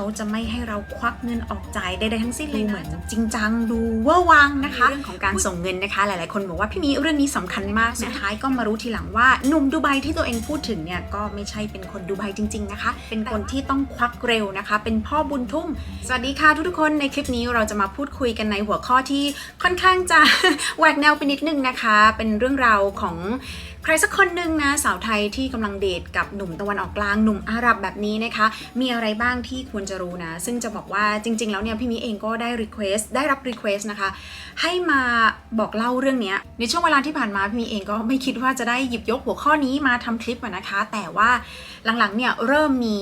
เขาจะไม่ให้เราควักเงินออกจ่ายใดๆทั้งสิ้นเลยเหมือนจริงจังดูเวอร์วังนะคะเรื่องของการส่งเงินนะคะ หลายๆคนบอกว่าพี่มีเรื่องนี้สำคัญมากสุดท้ายก็มารู้ทีหลังว่าหนุ่มดูไบที่ตัวเองพูดถึงเนี่ยก็ไม่ใช่เป็นคนดูไบจริง ๆนะคะ เป็นคนที่ต้องควักเร็วนะคะ เป็นพ่อบุญทุ่ม สวัสดีค่ะทุกๆคนในคลิปนี้เราจะมาพูดคุยกันในหัวข้อที่ค่อนข้างจะแหวกแนวไปนิดนึงนะคะ เป็นเรื่องราวของ ใครสักคนหนึ่งนะสาวไทยที่กำลังเดทกับหนุ่มตะวันออกกลางหนุ่มอาหรับแบบนี้นะคะ มีอะไรบ้างที่ควรจะรู้นะ ซึ่งจะบอกว่าจริง ๆ แล้วเนี่ยพี่มิเองก็ได้รีเควสได้รับรีเควสนะคะ ให้มาบอกเล่าเรื่องนี้ในช่วงเวลาที่ผ่านมาพี่มิเองก็ไม่คิดว่าจะได้หยิบยกหัวข้อนี้มาทำคลิปนะคะ แต่ว่าหลังๆเนี่ยเริ่มมี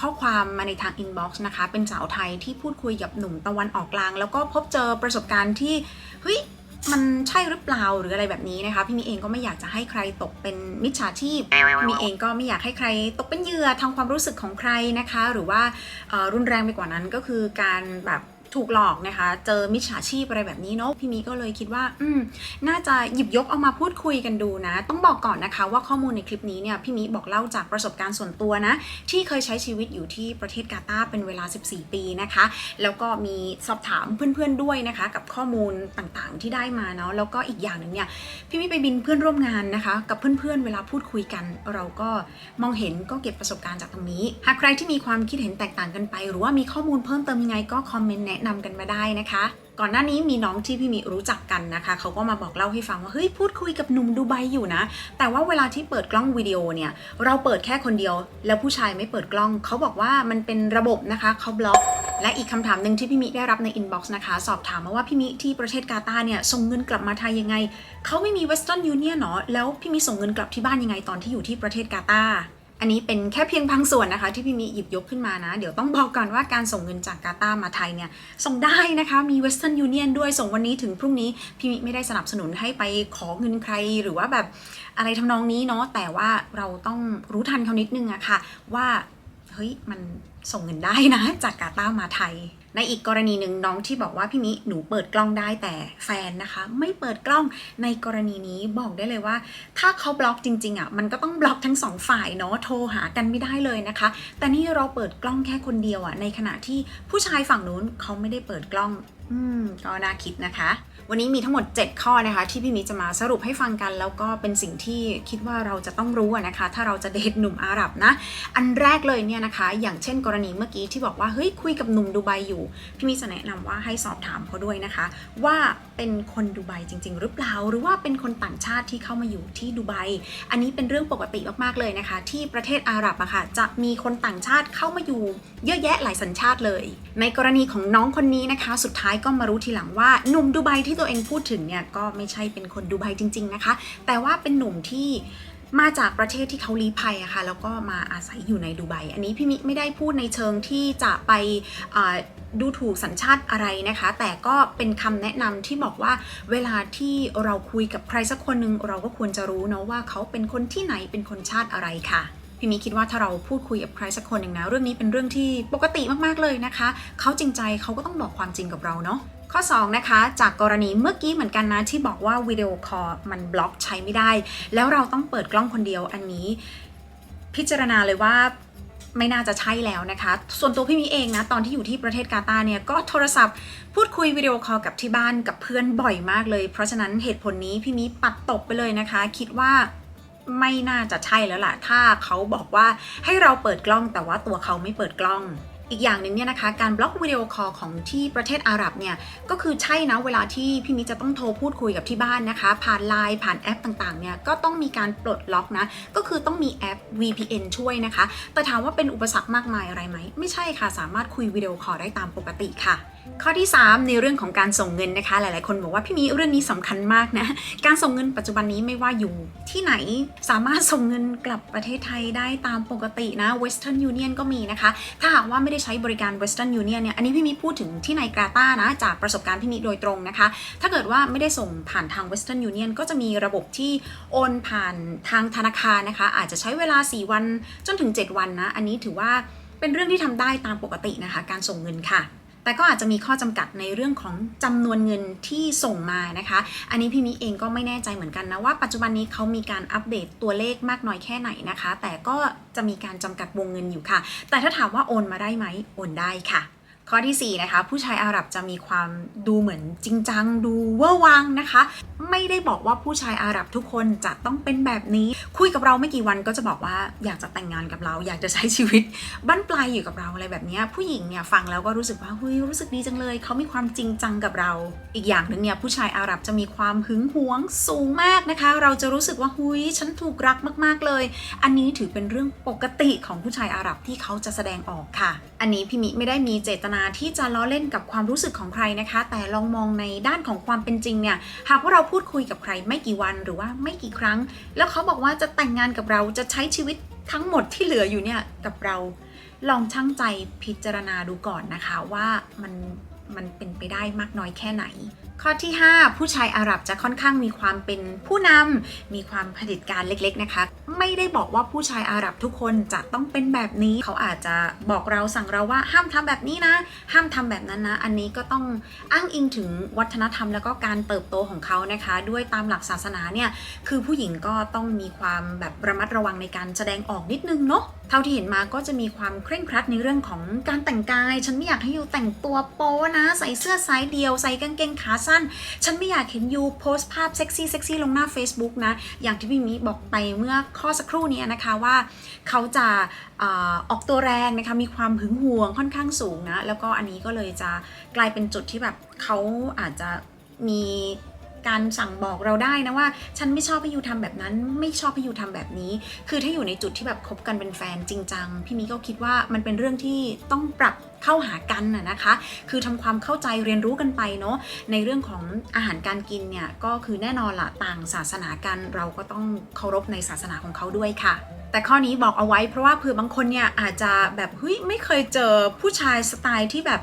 ข้อความมาในทางอินบ็อกซ์นะคะ เป็นสาวไทยที่พูดคุยกับหนุ่มตะวันออกกลาง แล้วก็พบเจอประสบการณ์ที่เฮ้ย มันใช่หรือเปล่าหรืออะไรแบบนี้นะคะพี่มีเองก็ไม่อยากจะให้ใครตกเป็นมิจฉาชีพพี่มีเองก็ไม่อยากให้ใครตกเป็นเหยื่อทางความรู้สึกของใครนะคะ หรือว่ารุนแรงไปกว่านั้นก็คือการแบบ ถูกหลอกนะคะ เจอมิจฉาชีพอะไรแบบนี้เนาะพี่มีก็เลยคิดว่า อืม น่าจะหยิบยกเอามาพูดคุยกันดูนะ ต้องบอกก่อนนะคะ ว่าข้อมูลในคลิปนี้เนี่ยพี่มิบอกเล่าจากประสบการณ์ส่วนตัวนะ ที่เคยใช้ชีวิตอยู่ที่ประเทศกาตาร์เป็นเวลา 14 ปีนะคะ แล้วก็มีสอบถามเพื่อนๆด้วยนะคะ กับข้อมูลต่างๆ ที่ได้มาเนาะแล้วก็อีกอย่างหนึ่งเนี่ยพี่มิไปบินเพื่อนร่วมงานนะคะ กับเพื่อนๆเวลาพูดคุยกัน เราก็มองเห็นก็เก็บประสบการณ์จากตรงนี้ หากใครที่มีความคิดเห็นแตกต่างกันไป หรือว่ามีข้อมูลเพิ่มเติมยังไงก็คอมเมนต์แนะนำกันมาได้นะคะ ก่อนหน้านี้มีน้องที่พี่มิรู้จักกันนะคะเขาก็มาบอกเล่าให้ฟังว่าเฮ้ยพูดคุยกับหนุ่มดูไบอยู่นะ แต่ว่าเวลาที่เปิดกล้องวิดีโอเนี่ยเราเปิดแค่คนเดียว แล้วผู้ชายไม่เปิดกล้องเขาบอกว่ามันเป็นระบบนะคะเขาบล็อกและอีกคำถามหนึ่งที่พี่มิได้รับในอินบ็อกซ์นะคะ สอบถามมาว่าพี่มิที่ประเทศกาตาเนี่ยส่งเงินกลับมาไทยยังไงเขาไม่มีเวสเทิร์นยูเนียนเนาะแล้วพี่มิส่งเงินกลับที่บ้านยังไงตอนที่อยู่ที่ประเทศกาตา อันนี้เป็นแค่เพียงบางส่วนนะคะ ที่พี่มีหยิบยกขึ้นมานะ เดี๋ยวต้องบอกก่อนว่าการส่งเงินจากกาตาร์มาไทยเนี่ยส่งได้นะคะมี Western Union ด้วยส่งวันนี้ถึงพรุ่งนี้ พี่มิไม่ได้สนับสนุนให้ไปขอเงินใครหรือว่าแบบอะไรทำนองนี้เนาะแต่ว่าเราต้องรู้ทันเขานิดนึงอะค่ะว่าเฮ้ยมันส่งเงินได้นะ จากกาตาร์มาไทย ในอีกกรณีหนึ่งน้องที่บอกว่าพี่มิหนูเปิดกล้องได้แต่แฟนนะคะ ไม่เปิดกล้องในกรณีนี้บอกได้เลยว่า ถ้าเขาบล็อกจริง ๆอะมันก็ต้องบล็อกทั้งสองฝ่ายเนาะโทรหากันไม่ได้เลยนะคะ แต่นี่เราเปิดกล้องแค่คนเดียวอะในขณะที่ผู้ชายฝั่งนู้นเขาไม่ได้เปิดกล้อง อืมก็น่าคิดนะคะ วันนี้มีทั้งหมด 7 ข้อนะคะ ที่พี่มิจะมาสรุปให้ฟังกันแล้วก็เป็นสิ่งที่คิดว่าเราจะต้องรู้นะคะ ถ้าเราจะเดทหนุ่มอาหรับนะ อันแรกเลยเนี่ยนะคะ อย่างเช่นกรณีเมื่อกี้ที่บอกว่าเฮ้ยคุยกับหนุ่มดูไบอยู่ พี่มิจะแนะนำว่าให้สอบถามเขาด้วยนะคะ ว่าเป็นคนดูไบจริง ๆ หรือเปล่าหรือว่าเป็นคนต่างชาติที่เข้ามาอยู่ที่ดูไบอันนี้เป็นเรื่องปกติมากๆเลยนะคะ ที่ประเทศอาหรับอะค่ะจะมีคนต่างชาติเข้ามาอยู่เยอะแยะหลายสัญชาติเลย ในกรณีของน้องคนนี้นะคะ สุดท้ายก็มารู้ทีหลังว่าหนุ่มดูไบที่ตัวเองพูดถึงเนี่ยก็ไม่ใช่เป็นคนดูไบจริง ๆนะคะ แต่ว่าเป็นหนุ่มที่มาจากประเทศที่เขาลี้ภัยอะค่ะแล้วก็มาอาศัยอยู่ในดูไบอันนี้พี่มิไม่ได้พูดในเชิงที่จะไปดูถูกสัญชาติอะไรนะคะ แต่ก็เป็นคำแนะนำที่บอกว่าเวลาที่เราคุยกับใครสักคนหนึ่งเราก็ควรจะรู้เนาะว่าเขาเป็นคนที่ไหนเป็นคนชาติอะไรค่ะ พี่มีคิดว่าถ้าเราพูดคุยกับใครสักคนหนึ่งนะ เรื่องนี้เป็นเรื่องที่ปกติมากๆเลยนะคะเขาจริงใจเขาก็ต้องบอกความจริงกับเราเนาะข้อ 2 นะคะ จากกรณีเมื่อกี้เหมือนกันนะที่บอกว่าวิดีโอคอลมันบล็อกใช้ไม่ได้ แล้วเราต้องเปิดกล้องคนเดียวอันนี้ พิจารณาเลยว่าไม่น่าจะใช่แล้วนะคะ ส่วนตัวพี่มีเองนะ ตอนที่อยู่ที่ประเทศกาตาร์เนี่ย ก็โทรศัพท์พูดคุยวิดีโอคอลกับที่บ้านกับเพื่อนบ่อยมากเลย เพราะฉะนั้นเหตุผลนี้พี่มีปัดตกไปเลยนะคะ คิดว่า ไม่น่าจะใช่แล้วล่ะ ถ้าเขาบอกว่าให้เราเปิดกล้องแต่ว่าตัวเขาไม่เปิดกล้องอีกอย่างหนึ่งเนี่ยนะคะการบล็อกวิดีโอคอลของที่ประเทศอาหรับเนี่ยก็คือใช่นะเวลาที่พี่มิจะต้องโทรพูดคุยกับที่บ้านนะคะ ผ่านไลน์ผ่านแอปต่างๆเนี่ยก็ต้องมีการปลดล็อกนะ ก็คือต้องมีแอป VPN ช่วยนะคะ แต่ถามว่าเป็นอุปสรรคมากมายอะไรไหม ไม่ใช่ค่ะ สามารถคุยวิดีโอคอลได้ตามปกติค่ะข้อที่ 3 ในเรื่องของการส่งเงินนะคะ หลาย ๆ คนบอกว่าพี่มีเรื่องนี้สำคัญมากนะ การส่งเงินปัจจุบันนี้ไม่ว่าอยู่ที่ไหนสามารถส่งเงินกลับประเทศไทยได้ตามปกตินะ Western Union ก็มีนะคะ ถ้าหากว่าไม่ได้ใช้บริการ Western Union เนี่ย อันนี้พี่มีพูดถึงที่ในกาตานะ จากประสบการณ์พี่มีโดยตรงนะคะ ถ้าเกิดว่าไม่ได้ส่งผ่านทาง Western Union ก็จะมีระบบที่โอนผ่านทางธนาคารนะคะ อาจจะใช้เวลา 4 วันจนถึง 7 วันนะ อันนี้ถือว่าเป็นเรื่องที่ทำได้ตามปกตินะคะ การส่งเงินค่ะ แต่ก็อาจจะมีข้อจำกัดในเรื่องของจำนวนเงินที่ส่งมานะคะ อันนี้พี่มิเองก็ไม่แน่ใจเหมือนกันนะว่าปัจจุบันนี้เขามีการอัปเดตตัวเลขมากน้อยแค่ไหนนะคะ แต่ก็จะมีการจำกัดวงเงินอยู่ค่ะ แต่ถ้าถามว่าโอนมาได้ไหมโอนได้ค่ะ ข้อทีสี่4นะคะผู้ชายอาหรับจะมีความดูเหมือนจริงจังดูเวอร์วังนะคะ ไม่ได้บอกว่าผู้ชายอาหรับทุกคนจะต้องเป็นแบบนี้ คุยกับเราไม่กี่วันก็จะบอกว่าอยากจะแต่งงานกับเรา อยากจะใช้ชีวิตบั้นปลายอยู่กับเราอะไรแบบนี้ผู้หญิงเนี่ยฟังแล้วก็รู้สึกว่าเฮ้ยรู้สึกดีจังเลย เขามีความจริงจังกับเรา อีกอย่างหนึ่งเนี่ยผู้ชายอาหรับจะมีความหึงหวงสูงมากนะคะ เราจะรู้สึกว่าหุยฉันถูกรักมาก ๆเลย อันนี้ถือเป็นเรื่องปกติของผู้ชายอาหรับที่เขาจะแสดงออกค่ะ อันนี้พี่มิไม่ได้มีเจตนาที่จะล้อเล่นกับความรู้สึกของใครนะคะ แต่ลองมองในด้านของความเป็นจริงเนี่ย หากว่าเราพูดคุยกับใครไม่กี่วันหรือว่าไม่กี่ครั้ง แล้วเขาบอกว่าจะแต่งงานกับเราจะใช้ชีวิตทั้งหมดที่เหลืออยู่เนี่ยกับเรา ลองชั่งใจพิจารณาดูก่อนนะคะว่ามัน มันเป็นไปได้มากน้อยแค่ไหน ข้อที่ 5 ผู้ชายอาหรับจะค่อนข้างมีความเป็นผู้นำมีความผลิตการเล็กๆนะคะ ไม่ได้บอกว่าผู้ชายอาหรับทุกคนจะต้องเป็นแบบนี้ เขาอาจจะบอกเราสั่งเราว่าห้ามทำแบบนี้นะ ห้ามทำแบบนั้นนะ อันนี้ก็ต้องอ้างอิงถึงวัฒนธรรมแล้วก็การเติบโตของเขานะคะ ด้วยตามหลักศาสนาเนี่ยคือผู้หญิงก็ต้องมีความแบบระมัดระวังในการแสดงออกนิดนึงเนาะ เท่าที่เห็นมาก็จะมีความเคร่งครัดในเรื่องของการแต่งกาย ฉันไม่อยากให้ยูแต่งตัวโป๊นะ ใส่เสื้อไซส์เดียว ใส่กางเกงขาสั้น ฉันไม่อยากเห็นยูโพสต์ภาพเซ็กซี่เซ็กซี่ลงหน้า Facebook นะ อย่างที่พี่มิบอกไปเมื่อข้อสักครู่นี้นะคะว่าเขาจะอาออกตัวแรงนะคะ มีความหึงหวงค่อนข้างสูงนะ แล้วก็อันนี้ก็เลยจะกลายเป็นจุดที่แบบเขาอาจจะมี การสั่งบอกเราได้นะว่า ฉันไม่ชอบให้ยูทำแบบนั้น ไม่ชอบให้ยูทำแบบนี้ คือถ้าอยู่ในจุดที่แบบคบกันเป็นแฟนจริงจังพี่มิก็คิดว่ามันเป็นเรื่องที่ต้องปรับเข้าหากันน่ะนะคะ คือทำความเข้าใจเรียนรู้กันไปเนาะ ในเรื่องของอาหารการกินเนี่ยก็คือแน่นอนละต่างศาสนากันเราก็ต้องเคารพในศาสนาของเขาด้วยค่ะ แต่ข้อนี้บอกเอาไว้เพราะว่าเผื่อบางคนเนี่ยอาจจะแบบเฮ้ยไม่เคยเจอผู้ชายสไตล์ที่แบบ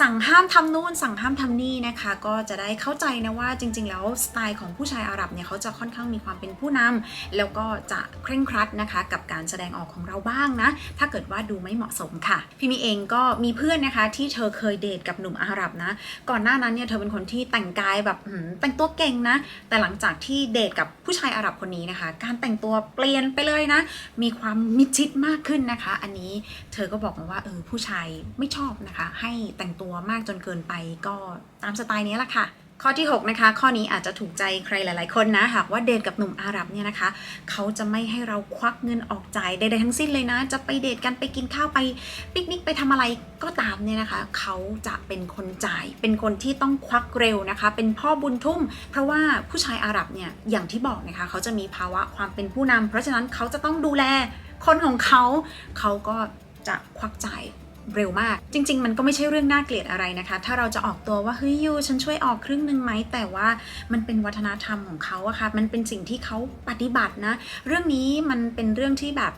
สั่งห้ามทำนู่น สั่งห้ามทำนี่นะคะ ก็จะได้เข้าใจนะว่าจริง ๆ แล้วสไตล์ของผู้ชายอาหรับเนี่ยเขาจะค่อนข้างมีความเป็นผู้นำแล้วก็จะเคร่งครัดนะคะ กับการแสดงออกของเราบ้างนะ ถ้าเกิดว่าดูไม่เหมาะสมค่ะ พี่มีเองก็มีเพื่อนนะคะ ที่เธอเคยเดทกับหนุ่มอาหรับนะ ก่อนหน้านั้นเนี่ยเธอเป็นคนที่แต่งกายแบบแต่งตัวเก่งนะ แต่หลังจากที่เดทกับผู้ชายอาหรับคนนี้นะคะ การแต่งตัวเปลี่ยนไปเลยนะ มีความมิดชิดมากขึ้นนะคะ อันนี้เธอก็บอกมาว่าเออผู้ชายไม่ชอบนะคะ ให้แต่งตัวมากจนเกินไปก็ตามสไตล์นี้แหละค่ะ ข้อที่ 6 นะคะ ข้อนี้อาจจะถูกใจใครหลาย ๆ คนนะ หากว่าเดทกับหนุ่มอาหรับเนี่ยนะคะ เขาจะไม่ให้เราควักเงินออกจ่ายใดๆทั้งสิ้นเลยนะ จะไปเดทกันไปกินข้าวไปปิกนิกไปทำอะไรก็ตามเนี่ยนะคะ เขาจะเป็นคนจ่าย เป็นคนที่ต้องควักเร็วนะคะ เป็นพ่อบุญทุ่ม เพราะว่าผู้ชายอาหรับเนี่ยอย่างที่บอกนะคะ เขาจะมีภาวะความเป็นผู้นำเพราะฉะนั้นเขาจะต้องดูแลคนของเขา เขาก็จะควักจ่าย เร็วมาก จริง ๆ มันก็ไม่ใช่เรื่องน่าเกลียดอะไรนะคะ ถ้าเราจะออกตัวว่าเฮ้ยยูฉันช่วยออกครึ่งหนึ่งไหมแต่ว่ามันเป็นวัฒนธรรมของเขาอะค่ะมันเป็นสิ่งที่เขาปฏิบัตินะ เรื่องนี้มันเป็นเรื่องที่แบบ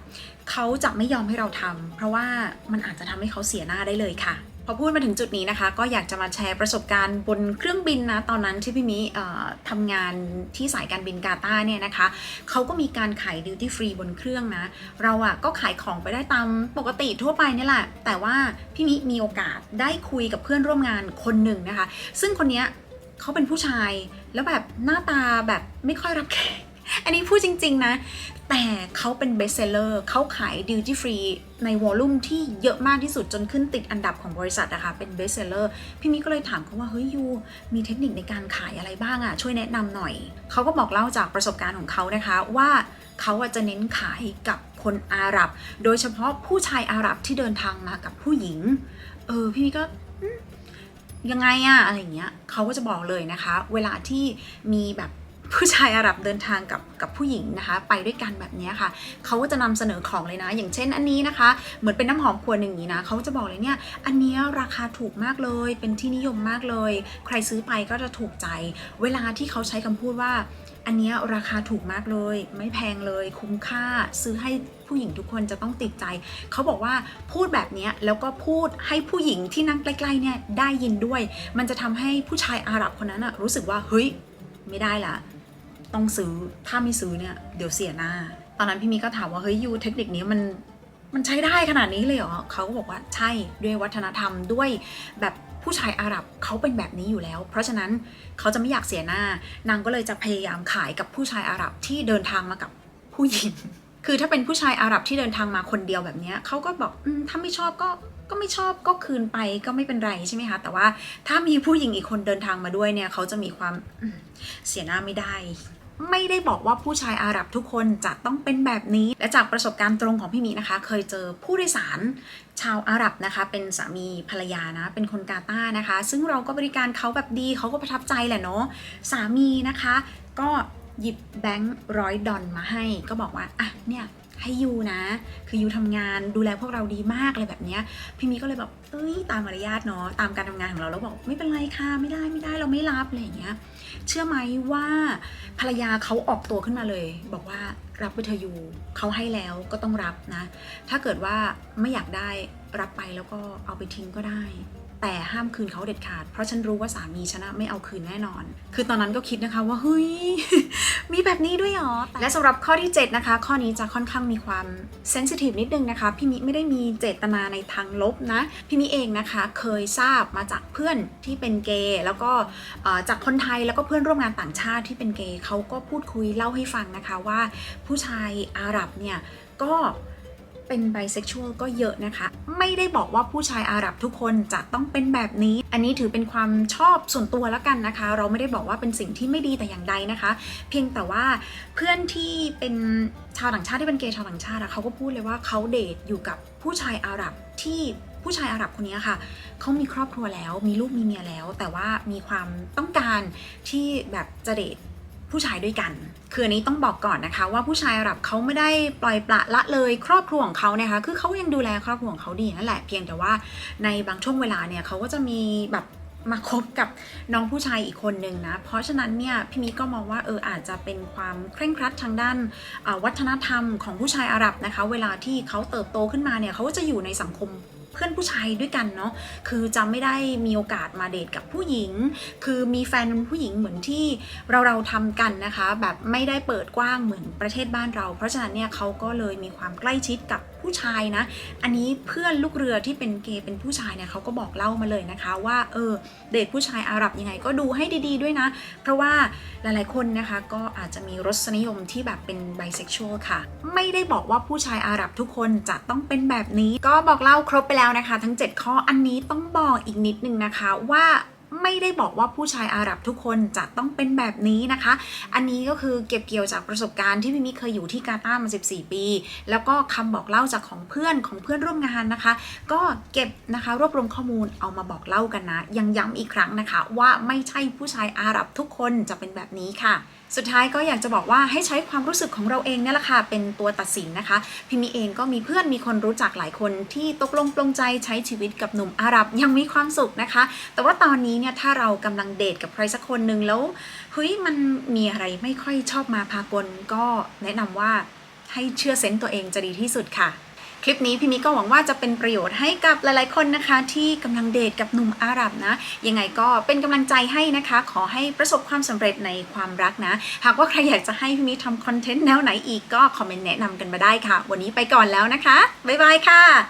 เขาจะไม่ยอมให้เราทำเพราะว่ามันอาจจะทำให้เขาเสียหน้าได้เลยค่ะ พอพูดมาถึงจุดนี้นะคะ ก็อยากจะมาแชร์ประสบการณ์บนเครื่องบินนะ ตอนนั้นที่พี่มิทำงานที่สายการบินกาตาเนี่ยนะคะเขาก็มีการขายดิวตี้ฟรีบนเครื่องนะ เราอะก็ขายของไปได้ตามปกติทั่วไปนี่แหละ แต่ว่าพี่มิมีโอกาสได้คุยกับเพื่อนร่วมงานคนหนึ่งนะคะ ซึ่งคนเนี้ยเขาเป็นผู้ชายแล้วแบบหน้าตาแบบไม่ค่อยรับแขก อันนี้พูดจริง ๆ นะ แต่เขาเป็นเบสเซลเลอร์เขาขายดิวตี้ฟรีในวอลลุ่มที่เยอะมากที่สุดจนขึ้นติดอันดับของบริษัทนะคะเป็นเบสเซลเลอร์พี่มิก็เลยถามเขาว่า เฮ้ยยูมีเทคนิคในการขายอะไรบ้างอะช่วยแนะนำหน่อย เขาก็บอกเล่าจากประสบการณ์ของเขานะคะว่าเขาจะเน้นขายกับคนอาหรับ โดยเฉพาะผู้ชายอาหรับที่เดินทางมากับผู้หญิง เออพี่มิก็ยังไงอะอะไรเงี้ยเขาก็จะบอกเลยนะคะ เวลาที่มีแบบ ผู้ชายอาหรับเดินทางกับกับผู้หญิงนะคะ ไปด้วยกันแบบนี้ค่ะ เขาก็จะนำเสนอของเลยนะ อย่างเช่นอันนี้นะคะ เหมือนเป็นน้ำหอมขวดหนึ่งอย่างนี้นะเขาจะบอกเลยเนี่ยอันเนี้ยราคาถูกมากเลย เป็นที่นิยมมากเลย ใครซื้อไปก็จะถูกใจ เวลาที่เขาใช้คำพูดว่าอันเนี้ยราคาถูกมากเลย ไม่แพงเลยคุ้มค่าซื้อให้ผู้หญิงทุกคนจะต้องติดใจ เขาบอกว่าพูดแบบนี้แล้วก็พูดให้ผู้หญิงที่นั่งใกล้ๆเนี่ยได้ยินด้วย มันจะทำให้ผู้ชายอาหรับคนนั้นอะรู้สึกว่าเฮ้ย ไม่ได้ละ ต้องซื้อถ้าไม่ซื้อเนี่ยเดี๋ยวเสียหน้า ตอนนั้นพี่มีก็ถามว่าเฮ้ยยูเทคนิคนี้มันมันใช้ได้ขนาดนี้เลยเหรอเขาก็บอกว่าใช่ด้วยวัฒนธรรมด้วยแบบผู้ชายอาหรับเขาเป็นแบบนี้อยู่แล้ว เพราะฉะนั้นเขาจะไม่อยากเสียหน้านางก็เลยจะพยายามขายกับผู้ชายอาหรับที่เดินทางมากับผู้หญิง คือถ้าเป็นผู้ชายอาหรับที่เดินทางมาคนเดียวแบบนี้เขาก็บอกอถ้าไม่ชอบก็ก็ไม่ชอบก็คืนไปก็ไม่เป็นไรใช่ไหมคะแต่ว่าถ้ามีผู้หญิงอีกคนเดินทางมาด้วยเนี่ยเขาจะมีความเสียหน้าไม่ได้ ไม่ได้บอกว่าผู้ชายอาหรับทุกคนจะต้องเป็นแบบนี้ และจากประสบการณ์ตรงของพี่มีนะคะ เคยเจอผู้โดยสารชาวอาหรับนะคะ เป็นสามีภรรยานะ เป็นคนกาตานะคะ ซึ่งเราก็บริการเขาแบบดีเขาก็ประทับใจแหละเนาะสามีนะคะ ก็หยิบแบงค์ร้อยดอลมาให้ ก็บอกว่าอะเนี่ย ให้ยูนะ คือยูทำงานดูแลพวกเราดีมากเลยแบบเนี้ยพี่มีก็เลยแบบเอ้ยตามมารยาทเนาะตามการทำงานของเราแล้วบอกไม่เป็นไรค่ะไม่ได้ไม่ได้เราไม่รับอะไรอย่างเงี้ย เชื่อไหมว่าภรรยาเขาออกตัวขึ้นมาเลย บอกว่ารับไปเธอยูเขาให้แล้วก็ต้องรับนะ ถ้าเกิดว่าไม่อยากได้รับไปแล้วก็เอาไปทิ้งก็ได้ แต่ห้ามคืนเขาเด็ดขาด เพราะฉันรู้ว่าสามีฉันะไม่เอาคืนแน่นอน คือตอนนั้นก็คิดนะคะว่าเฮ้ยมีแบบนี้ด้วยเหรอ และสำหรับข้อที่ 7 นะคะ ข้อนี้จะค่อนข้างมีความเซนซิทีฟนิดนึงนะคะ พี่มิไม่ได้มีเจตนาในทางลบนะ พี่มิเองนะคะ เคยทราบมาจากเพื่อนที่เป็นเกย์แล้วก็จากคนไทยแล้วก็เพื่อนร่วมงานต่างชาติที่เป็นเกย์เขาก็พูดคุยเล่าให้ฟังนะคะว่า ผู้ชายอาหรับเนี่ยก็ เป็นไบเซ็กชวลก็เยอะนะคะ ไม่ได้บอกว่าผู้ชายอาหรับทุกคนจะต้องเป็นแบบนี้ อันนี้ถือเป็นความชอบส่วนตัวแล้วกันนะคะ เราไม่ได้บอกว่าเป็นสิ่งที่ไม่ดีแต่อย่างใดนะคะ เพียงแต่ว่าเพื่อนที่เป็นชาวต่างชาติที่เป็นเกย์ชาวต่างชาติเขาก็พูดเลยว่าเขาเดทอยู่กับผู้ชายอาหรับที่ผู้ชายอาหรับคนนี้ค่ะ เขามีครอบครัวแล้ว มีลูกมีเมียแล้ว แต่ว่ามีความต้องการที่แบบจะเดท ผู้ชายด้วยกัน คืออันนี้ต้องบอกก่อนนะคะว่าผู้ชายอาหรับเขาไม่ได้ปล่อยปละละเลยครอบครัวของเขานะคะคือเขายังดูแลครอบครัวของเขาดีนั่นแหละเพียงแต่ว่าในบางช่วงเวลาเนี่ยเขาก็จะมีแบบมาคบกับน้องผู้ชายอีกคนนึงนะ เพราะฉะนั้นเนี่ยพี่มิก็มองว่าเอออาจจะเป็นความเคร่งครัดทางด้านวัฒนธรรมของผู้ชายอาหรับนะคะ เวลาที่เขาเติบโตขึ้นมาเนี่ยเขาก็จะอยู่ในสังคม เพื่อนผู้ชายด้วยกันเนาะคือจะไม่ได้มีโอกาสมาเดทกับผู้หญิง คือมีแฟนเป็นผู้หญิงเหมือนที่เราเราทำกันนะคะ แบบไม่ได้เปิดกว้างเหมือนประเทศบ้านเรา เพราะฉะนั้นเนี่ยเขาก็เลยมีความใกล้ชิดกับ ผู้ชายนะ อันนี้เพื่อนลูกเรือที่เป็นเกย์เป็นผู้ชายเนี่ยเขาก็บอกเล่ามาเลยนะคะ ว่าเออเดทผู้ชายอาหรับยังไงก็ดูให้ดีๆด้วยนะ เพราะว่าหลายๆคนนะคะก็อาจจะมีรสนิยมที่แบบเป็นไบเซ็กชวลค่ะ ไม่ได้บอกว่าผู้ชายอาหรับทุกคนจะต้องเป็นแบบนี้ ก็บอกเล่าครบไปแล้วนะคะ ทั้ง 7 ข้ออันนี้ต้องบอกอีกนิดนึงนะคะว่า ไม่ได้บอกว่าผู้ชายอาหรับทุกคนจะต้องเป็นแบบนี้นะคะ อันนี้ก็คือเก็บเกี่ยวจากประสบการณ์ที่พี่มิเคยอยู่ที่กาตาร์มา 14 ปี แล้วก็คำบอกเล่าจากของเพื่อนของเพื่อนร่วมงานนะคะ ก็เก็บนะคะรวบรวมข้อมูลเอามาบอกเล่ากันนะ ยังย้ำอีกครั้งนะคะ ว่าไม่ใช่ผู้ชายอาหรับทุกคนจะเป็นแบบนี้ค่ะ สุดท้ายก็อยากจะบอกว่าให้ใช้ความรู้สึกของเราเองเนี่ยแหละค่ะเป็นตัวตัดสินนะคะพี่มีเองก็มีเพื่อนมีคนรู้จักหลายคนที่ตกลงปลงใจใช้ชีวิตกับหนุ่มอาหรับยังมีความสุขนะคะ แต่ว่าตอนนี้เนี่ยถ้าเรากำลังเดทกับใครสักคนหนึ่งแล้วเฮ้ยมันมีอะไรไม่ค่อยชอบมาพากลก็แนะนำว่าให้เชื่อเซนต์ตัวเองจะดีที่สุดค่ะ คลิปนี้พี่มิก็หวังว่าจะเป็นประโยชน์ให้กับหลายๆคนนะคะ ที่กำลังเดทกับหนุ่มอาหรับนะ ยังไงก็เป็นกำลังใจให้นะคะ ขอให้ประสบความสำเร็จในความรักนะ หากว่าใครอยากจะให้พี่มิทำคอนเทนต์แนวไหนอีกก็คอมเมนต์แนะนำกันมาได้ค่ะ วันนี้ไปก่อนแล้วนะคะบ๊ายบายค่ะ